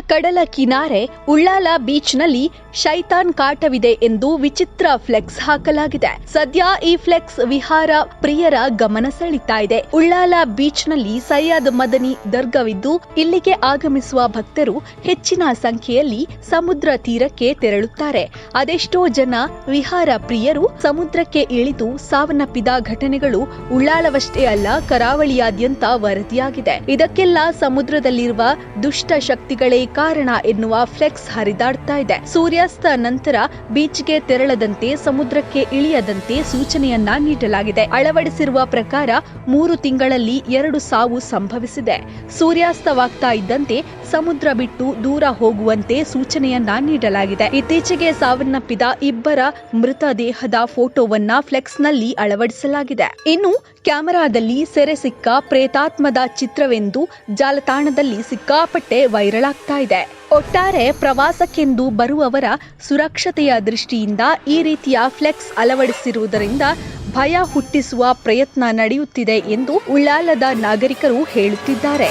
ಕಡಲ ಕಿನಾರೆ ಉಳ್ಳಾಲ ಬೀಚ್ನಲ್ಲಿ ಶೈತಾನ್ ಕಾಟವಿದೆ ಎಂದು ವಿಚಿತ್ರ ಫ್ಲೆಕ್ಸ್ ಹಾಕಲಾಗಿದೆ. ಸದ್ಯ ಈ ಫ್ಲೆಕ್ಸ್ ವಿಹಾರ ಪ್ರಿಯರ ಗಮನ ಸೆಳೀತಾ ಇದೆ. ಉಳ್ಳಾಲ ಬೀಚ್ನಲ್ಲಿ ಸಯ್ಯದ್ ಮದನಿ ದರ್ಗವಿದ್ದು, ಇಲ್ಲಿಗೆ ಆಗಮಿಸುವ ಭಕ್ತರು ಹೆಚ್ಚಿನ ಸಂಖ್ಯೆಯಲ್ಲಿ ಸಮುದ್ರ ತೀರಕ್ಕೆ ತೆರಳುತ್ತಾರೆ. ಅದೆಷ್ಟೋ ಜನ ವಿಹಾರ ಪ್ರಿಯರು ಸಮುದ್ರಕ್ಕೆ ಇಳಿದು ಸಾವನ್ನಪ್ಪಿದ ಘಟನೆಗಳು ಉಳ್ಳಾಲವಷ್ಟೇ ಅಲ್ಲ, ಕರಾವಳಿಯಾದ್ಯಂತ ವರದಿಯಾಗಿದೆ. ಇದಕ್ಕೆಲ್ಲ ಸಮುದ್ರದಲ್ಲಿರುವ ದುಷ್ಟ ಶಕ್ತಿಗಳೇ ಕಾರಣ ಎನ್ನುವ ಫ್ಲೆಕ್ಸ್ ಹರಿದಾಡ್ತಾ ಇದೆ. ಸೂರ್ಯಾಸ್ತ ನಂತರ ಬೀಚ್ಗೆ ತೆರಳದಂತೆ ಸಮುದ್ರಕ್ಕೆ ಇಳಿಯದಂತೆ ಸೂಚನೆಯನ್ನ ನೀಡಲಾಗಿದೆ. ಅಳವಡಿಸಿರುವ ಪ್ರಕಾರ ಮೂರು ತಿಂಗಳಲ್ಲಿ ಎರಡು ಸಾವು ಸಂಭವಿಸಿದೆ. ಸೂರ್ಯಾಸ್ತವಾಗ್ತಾ ಇದ್ದಂತೆ ಸಮುದ್ರ ಬಿಟ್ಟು ದೂರ ಹೋಗುವಂತೆ ಸೂಚನೆಯನ್ನ ನೀಡಲಾಗಿದೆ. ಇತ್ತೀಚೆಗೆ ಸಾವನ್ನಪ್ಪಿದ ಇಬ್ಬರ ಮೃತದೇಹದ ಫೋಟೋವನ್ನ ಫ್ಲೆಕ್ಸ್ನಲ್ಲಿ ಅಳವಡಿಸಲಾಗಿದೆ. ಇನ್ನು ಕ್ಯಾಮೆರಾದಲ್ಲಿ ಸೆರೆ ಸಿಕ್ಕ ಪ್ರೇತಾತ್ಮದ ಚಿತ್ರವೆಂದು ಜಾಲತಾಣದಲ್ಲಿ ಸಿಕ್ಕಾಪಟ್ಟೆ ವೈರಲ್ ಆಗ್ತಾ ಇದೆ. ಒಟ್ಟಾರೆ ಪ್ರವಾಸಕ್ಕೆಂದು ಬರುವವರ ಸುರಕ್ಷತೆಯ ದೃಷ್ಟಿಯಿಂದ ಈ ರೀತಿಯ ಫ್ಲೆಕ್ಸ್ ಅಳವಡಿಸಿರುವುದರಿಂದ ಭಯ ಹುಟ್ಟಿಸುವ ಪ್ರಯತ್ನ ನಡೆಯುತ್ತಿದೆ ಎಂದು ಉಳ್ಳಾಲದ ನಾಗರಿಕರು ಹೇಳುತ್ತಿದ್ದಾರೆ.